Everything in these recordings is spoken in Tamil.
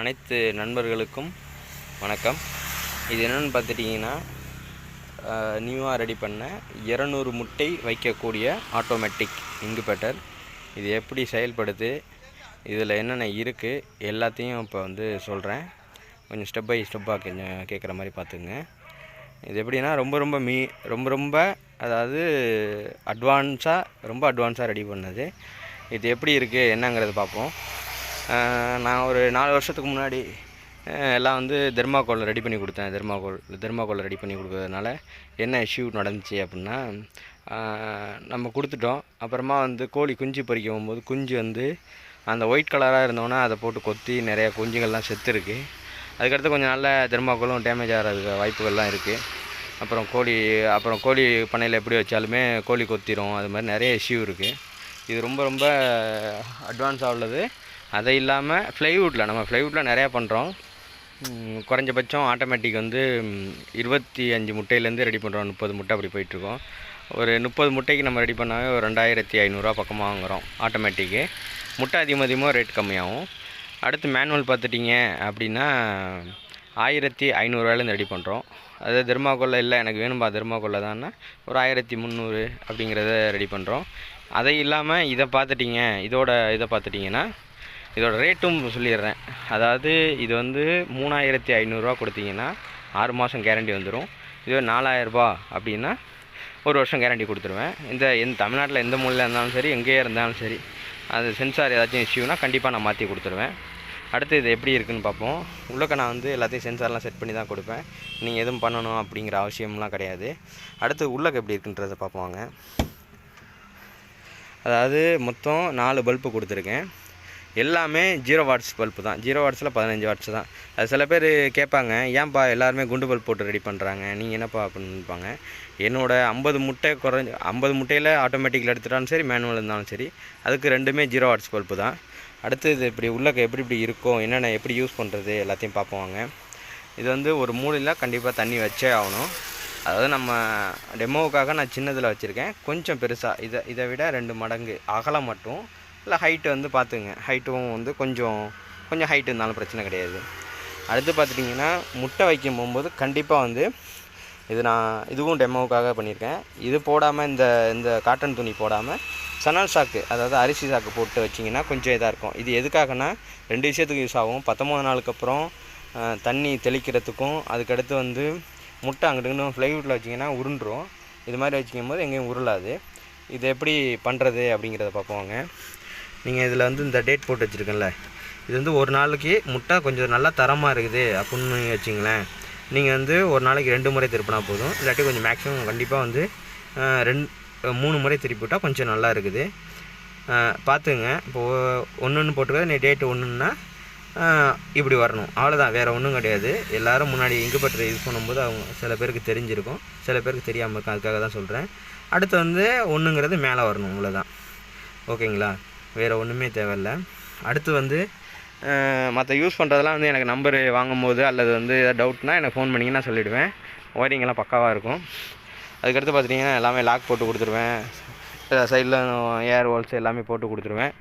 அனைத்து நண்பர்களுக்கும் வணக்கம். இது என்னென்னு பார்த்துட்டிங்கன்னா நியூவாக ரெடி பண்ண இரநூறு முட்டை வைக்கக்கூடிய ஆட்டோமேட்டிக் இங்குபேட்டர் இது எப்படி செயல்படுது இதில் என்னென்ன இருக்குது எல்லாத்தையும் இப்போ வந்து சொல்கிறேன். கொஞ்சம் ஸ்டெப் பை ஸ்டெப்பாக கொஞ்சம் கேட்குற மாதிரி பார்த்துங்க இது எப்படின்னா ரொம்ப ரொம்ப மீ ரொம்ப ரொம்ப அதாவது அட்வான்ஸாக ரொம்ப அட்வான்ஸாக ரெடி பண்ணது. இது எப்படி இருக்குது என்னங்கிறத பார்ப்போம். நான் ஒரு நாலு வருஷத்துக்கு முன்னாடி எல்லாம் வந்து தெர்மாக்கோல் ரெடி பண்ணி கொடுத்தேன். தெர்மாக்கோல் தெர்மாக்கோல் ரெடி பண்ணி கொடுக்கறதுனால என்ன இஷ்யூ நடந்துச்சு அப்படின்னா நம்ம கொடுத்துட்டோம். அப்புறமா வந்து கோழி குஞ்சு பறிக்க போகும்போது குஞ்சு வந்து அந்த ஒயிட் கலராக இருந்தோன்னா அதை போட்டு கொத்தி நிறைய குஞ்சுகள்லாம் செத்துருக்கு. அதுக்கடுத்து கொஞ்சம் நல்ல தெர்மாக்கோலும் டேமேஜ் ஆகிறதுக்கு வாய்ப்புகள்லாம் இருக்குது அப்புறம் கோழி அப்புறம் கோழி பண்ணையில் எப்படி வச்சாலுமே கோழி கொத்திரும். அது மாதிரி நிறைய இஷ்யூ இருக்குது இது ரொம்ப ரொம்ப அட்வான்ஸாக உள்ளது. அது இல்லாமல் ஃப்ளைவுட்டில் நம்ம ஃப்ளைவுட்டில் நிறையா பண்ணுறோம் குறைஞ்சபட்சம் ஆட்டோமேட்டிக் வந்து இருபத்தி அஞ்சு முட்டையிலேருந்து ரெடி பண்ணுறோம் முப்பது முட்டை அப்படி போயிட்டுருக்கோம். ஒரு முப்பது முட்டைக்கு நம்ம ரெடி பண்ணாவே ஒரு ரெண்டாயிரத்தி ஐநூறுரூவா பக்கமாக வாங்குகிறோம் ஆட்டோமேட்டிக்கு முட்டை அதிகம் அதிகமாக ரேட் கம்மியாகும். அடுத்து மேனுவல் பார்த்துட்டிங்க அப்படின்னா ஆயிரத்தி ஐநூறுரூவாயிலேருந்து ரெடி பண்ணுறோம் அது தெர்மாக்கோல்ல இல்லை எனக்கு வேணும்பா தெர்மாக்கோல்ல தான்னா ஒரு ஆயிரத்தி முந்நூறு அப்படிங்கிறத ரெடி பண்ணுறோம் அதை இல்லாமல் இதை பார்த்துட்டிங்க இதோட இதை பார்த்துட்டிங்கன்னா இதோட ரேட்டும் சொல்லிடுறேன். அதாவது இது வந்து மூணாயிரத்தி ஐநூறுரூவா கொடுத்தீங்கன்னா ஆறு மாதம் கேரண்டி வந்துடும் இதுவே நாலாயிரரூபா அப்படின்னா ஒரு வருஷம் கேரண்டி கொடுத்துருவேன். இந்த எந்த தமிழ்நாட்டில் எந்த மூலையில் இருந்தாலும் சரி எங்கேயே இருந்தாலும் சரி அது சென்சார் ஏதாச்சும் இஷ்யூனா கண்டிப்பாக நான் மாற்றி கொடுத்துருவேன். அடுத்து இது எப்படி இருக்குதுன்னு பார்ப்போம். உள்ளக்க நான் வந்து எல்லாத்தையும் சென்சார்லாம் செட் பண்ணி தான் கொடுப்பேன். நீங்கள் எதுவும் பண்ணணும் அப்படிங்கிற அவசியம்லாம் கிடையாது. அடுத்து உள்ளக்க எப்படி இருக்குன்றதை பார்ப்போங்க அதாவது மொத்தம் நாலு பல்பு கொடுத்துருக்கேன். எல்லாமே ஜீரோ வாட்ஸ் பல்பு தான். ஜீரோ வாட்ஸில் பதினஞ்சு வாட்ஸ் தான். அது சில பேர் கேட்பாங்க ஏன்பா எல்லாருமே குண்டு பல்ப் போட்டு ரெடி பண்ணுறாங்க நீங்கள் என்னப்பா அப்படின்னு என்னோடய ஐம்பது முட்டை குறைஞ்ச ஐம்பது முட்டையில் ஆட்டோமேட்டிக்கில் எடுத்துட்டாலும் சரி மேனுவல் இருந்தாலும் சரி அதுக்கு ரெண்டுமே ஜீரோ வாட்ஸ் பல்ப்பு தான். அடுத்து இது இப்படி உள்ளக்க எப்படி இப்படி இருக்கும் என்னென்ன எப்படி யூஸ் பண்ணுறது எல்லாத்தையும் பார்ப்போங்க இது வந்து ஒரு மூலையில் கண்டிப்பாக தண்ணி வச்சே ஆகணும். அதாவது நம்ம டெமோவுக்காக நான் சின்னதில் வச்சுருக்கேன். கொஞ்சம் பெருசாக இதை இதை விட ரெண்டு மடங்கு அகலம் மட்டும் இல்லை ஹைட்டு வந்து பார்த்துங்க ஹைட்டும் வந்து கொஞ்சம் கொஞ்சம் ஹைட் இருந்தாலும் பிரச்சனை கிடையாது. அடுத்து பார்த்துட்டிங்கன்னா முட்டை வைக்கும் போகும்போது கண்டிப்பாக வந்து இது நான் இதுவும் டெமோவுக்காக பண்ணியிருக்கேன். இது போடாமல் இந்த இந்த காட்டன் துணி போடாமல் சணல் சாக்கு அதாவது அரிசி சாக்கு போட்டு வச்சிங்கன்னா கொஞ்சம் இதாக இருக்கும். இது எதுக்காகனா ரெண்டு விஷயத்துக்கு யூஸ் ஆகும். பத்தொம்பது நாளுக்கு அப்புறம் தண்ணி தெளிக்கிறதுக்கும் அதுக்கடுத்து வந்து முட்டை அங்கிட்டு ஃப்ளைவுட்டில் வச்சிங்கன்னா உருண்டுரும். இது மாதிரி வச்சுக்கும் போது எங்கேயும் உருளாது. இது எப்படி பண்ணுறது அப்படிங்கிறத பார்ப்போங்க. நீங்கள் இதில் வந்து இந்த டேட் போட்டு வச்சுருக்கேன்ல. இது வந்து ஒரு நாளைக்கு முட்டை கொஞ்சம் நல்லா தரமாக இருக்குது அப்படின்னு வச்சிங்களேன். நீங்கள் வந்து ஒரு நாளைக்கு ரெண்டு முறை திருப்பினா போதும். இல்லாட்டி கொஞ்சம் மேக்ஸிமம் கண்டிப்பாக வந்து ரெண்டு மூணு முறை திருப்பி விட்டால் கொஞ்சம் நல்லா இருக்குது. அஹ், பார்த்துங்க இப்போது ஒன்று போட்டுக்க நீ டேட்டு ஒன்றுன்னா இப்படி வரணும். அவ்வளோதான் வேறு ஒன்றும் கிடையாது. எல்லோரும் முன்னாடி இங்கு பற்ற யூஸ் பண்ணும்போது அவங்க சில பேருக்கு தெரிஞ்சிருக்கும். சில பேருக்கு தெரியாமல் இருக்கும் அதுக்காக தான் சொல்கிறேன் அடுத்து வந்து ஒன்றுங்கிறது மேலே வரணும். அவ்வளோதான் ஓகேங்களா? வேறு ஒன்றுமே தேவையில்ல. அடுத்து வந்து மற்ற யூஸ் பண்ணுறதெல்லாம் வந்து எனக்கு நம்பரு வாங்கும்போது அல்லது வந்து எதாவது டவுட்னா எனக்கு ஃபோன் பண்ணிங்கன்னா சொல்லிவிடுவேன் ஒயரிங்கெல்லாம் பக்காவாக இருக்கும். அதுக்கடுத்து பார்த்துட்டிங்கன்னா எல்லாமே லாக் போட்டு கொடுத்துருவேன். சைடில் ஏர் ஹோல்ஸ் எல்லாமே போட்டு கொடுத்துருவேன்.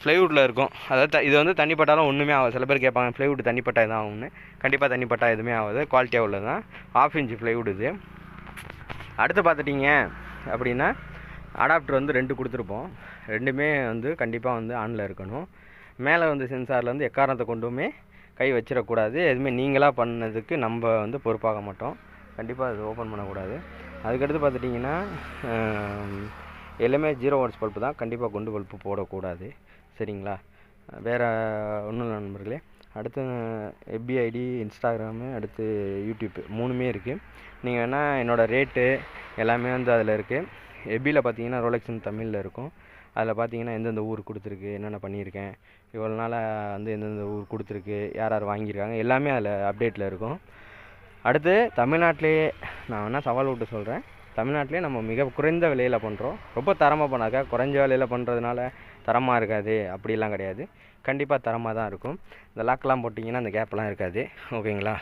ஃப்ளைவுட்டில் இருக்கும். அதாவது இது வந்து தண்ணி பட்டாலும் ஒன்றுமே ஆகாது சில பேர் கேட்பாங்க ஃப்ளைவுட் தண்ணி பட்டா எதுவும் ஆகும்னு கண்டிப்பாக தண்ணி பட்டா எதுவுமே ஆகாது குவாலிட்டியாக உள்ளது தான் ஆஃப் இன்ச்சு ஃப்ளைவுட் இது. அடுத்து பார்த்துட்டிங்க அப்படின்னா அடாப்டர் வந்து ரெண்டு கொடுத்துருப்போம். ரெண்டுமே வந்து கண்டிப்பாக வந்து ஆனில் இருக்கணும். மேலே வந்து சென்சார்லேருந்து எக்காரணத்தை கொண்டுமே கை வச்சிடக்கூடாது. எதுவுமே நீங்களாக பண்ணதுக்கு நம்ம வந்து பொறுப்பாக மாட்டோம். கண்டிப்பாக அது ஓப்பன் பண்ணக்கூடாது. அதுக்கடுத்து பார்த்துட்டிங்கன்னா எல்லாமே ஜீரோ வாட்ஸ் பல்ப்பு தான். கண்டிப்பாக குண்டு பல்ப்பு போடக்கூடாது. சரிங்களா? வேறு ஒன்றும் இல்லை நண்பர்களே. அடுத்து எஃபிஐடி இன்ஸ்டாகிராமு அடுத்து யூடியூப் மூணுமே இருக்குது நீங்கள் வேணால் என்னோடய ரேட்டு எல்லாமே வந்து அதில் இருக்குது எப்பியில் பார்த்தீங்கன்னா ரோலெக்ஸ்னு தமிழில் இருக்கும். அதில் பார்த்தீங்கன்னா எந்தெந்த ஊர் கொடுத்துருக்கு என்னென்ன பண்ணியிருக்கேன் இவ்வளோ நாளாக வந்து எந்தெந்த ஊர் கொடுத்துருக்கு யார் யார் வாங்கியிருக்காங்க எல்லாமே அதில் அப்டேட்டில் இருக்கும். அடுத்து தமிழ்நாட்டிலேயே நான் வேணால் சவால் விட்டு சொல்கிறேன் தமிழ்நாட்டிலே நம்ம மிக குறைந்த விலையில் பண்ணுறோம் ரொம்ப தரமாக பண்ணாக்கா குறைஞ்ச விலையில் பண்ணுறதுனால தரமாக இருக்காது. அப்படிலாம் கிடையாது. கண்டிப்பாக தரமாக தான் இருக்கும். இந்த லாக்லாம் போட்டிங்கன்னா அந்த கேப்லாம் இருக்காது. ஓகேங்களா?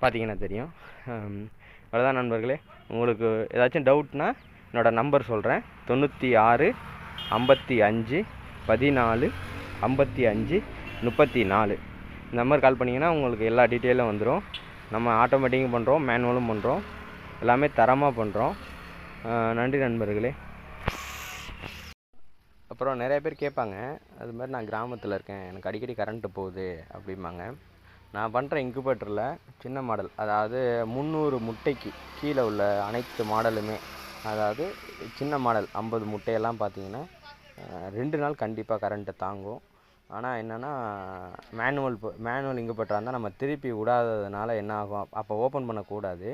பார்த்தீங்கன்னா தெரியும். இவ்வளோதான் அவ்வளோதான் நண்பர்களே உங்களுக்கு ஏதாச்சும் டவுட்னா என்னோடய நம்பர் சொல்கிறேன் தொண்ணூற்றி ஆறு ஐம்பத்தி அஞ்சு பதினாலு ஐம்பத்தி அஞ்சு முப்பத்தி நாலு. இந்த நம்பர் கால் பண்ணிங்கன்னா உங்களுக்கு எல்லா டீட்டெயிலும் வந்துடும் நம்ம ஆட்டோமேட்டிக்கும் பண்ணுறோம் மேனுவலும் பண்ணுறோம். எல்லாமே தரமாக பண்ணுறோம். நன்றி நண்பர்களே. அப்புறம் நிறைய பேர் கேட்பாங்க அது மாதிரி நான் கிராமத்தில் இருக்கேன் எனக்கு அடிக்கடி கரண்ட்டு போகுது அப்படிம்பாங்க. நான் பண்ணுற இன்குபேட்டரில் சின்ன மாடல் அதாவது முந்நூறு முட்டைக்கு கீழே உள்ள அனைத்து மாடலுமே அதாவது சின்ன மாடல் ஐம்பது முட்டையெல்லாம் பார்த்தீங்கன்னா ரெண்டு நாள் கண்டிப்பாக கரண்ட்டை தாங்கும். ஆனால் என்னென்னா மேனுவல் மேனுவல் இங்கே இருந்தால் நம்ம திருப்பி விடாததுனால என்ன ஆகும்? அப்போ ஓப்பன் பண்ணக்கூடாது.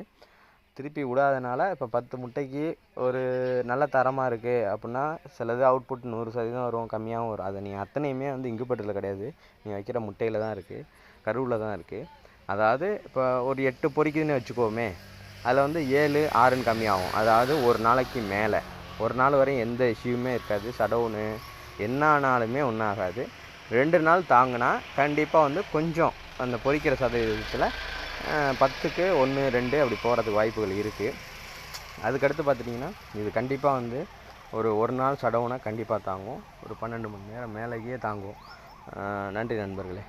திருப்பி விடாதனால இப்போ பத்து முட்டைக்கு ஒரு நல்ல தரமாக இருக்குது அப்படின்னா சிலது அவுட்புட் நூறு சதவீதம் வரும் கம்மியாகவும் வரும். அதை நீ அத்தனையுமே வந்து இங்குபேட்டரில் கிடையாது. நீ வைக்கிற முட்டையில் தான் இருக்குது கருவில் தான் இருக்குது அதாவது இப்போ ஒரு எட்டு பொறிக்குதுன்னு வச்சுக்கோமே அதில் வந்து ஏழு ஆறுன்னு கம்மியாகும். அதாவது ஒரு நாளைக்கு மேலே. ஒரு நாள் வரையும் எந்த இஷ்யூமே இருக்காது. சடவுனு என்ன ஆனாலுமே ஒன்றும் ஆகாது ரெண்டு நாள் தாங்கினா கண்டிப்பாக வந்து கொஞ்சம் அந்த பொறிக்கிற சதவீதத்தில் பத்துக்கு ஒன்று ரெண்டு அப்படி போகிறதுக்கு வாய்ப்புகள் இருக்குது அதுக்கடுத்து பார்த்துட்டிங்கன்னா இது கண்டிப்பாக வந்து ஒரு ஒரு நாள் சடவுனா கண்டிப்பாக தாங்கும். ஒரு பன்னெண்டு மணி நேரம் மேலேயே தாங்கும். நன்றி நண்பர்களே.